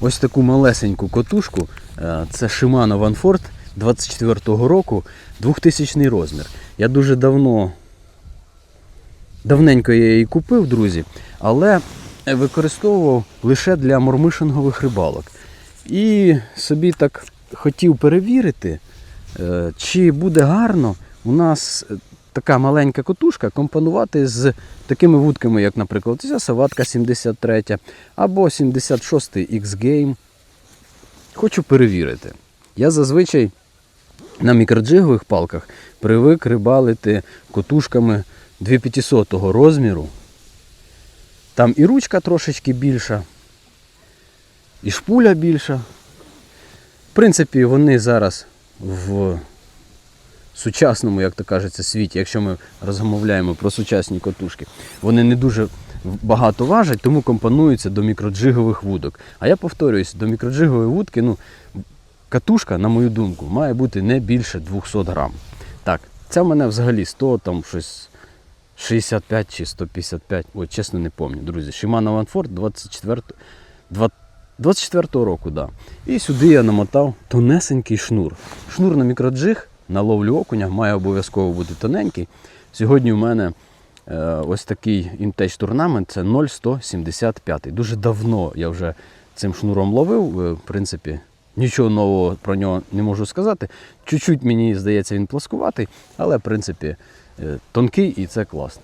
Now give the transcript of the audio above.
Ось таку малесеньку котушку. е, Це Shimano Vanford 24-го року, 2000 розмір. Я дуже давно, давненько я її купив, друзі, але використовував лише для мормишингових рибалок. І собі так хотів перевірити, е, чи буде гарно у нас така маленька котушка компонувати з такими вудками, як, наприклад, ця Саватка 73 або 76 X-Game. Хочу перевірити. Я зазвичай на мікроджигових палках привик рибалити котушками 2500 розміру. Там і ручка трошечки більша, і шпуля більша. В принципі, вони зараз в сучасному, як то кажеться, світі, якщо ми розмовляємо про сучасні котушки, вони не дуже багато важать, тому компонуються до мікроджигових вудок. А я повторююсь, до мікроджигової вудки, ну, катушка, на мою думку, має бути не більше 200 грам. Так, це в мене взагалі 100, там щось 65 чи 155, ой, чесно не пам'ятаю, друзі. Shimano Vanford 24, 24 року, да. І сюди я намотав тонесенький шнур. Шнур на мікроджиг на ловлю окуня має обов'язково бути тоненький. Сьогодні у мене е, ось такий інтеч турнамент це 0,175. Дуже давно я вже цим шнуром ловив. е, В принципі, нічого нового про нього не можу сказати. Чуть-чуть мені здається, він пласкуватий, але в принципі е, тонкий і це класно.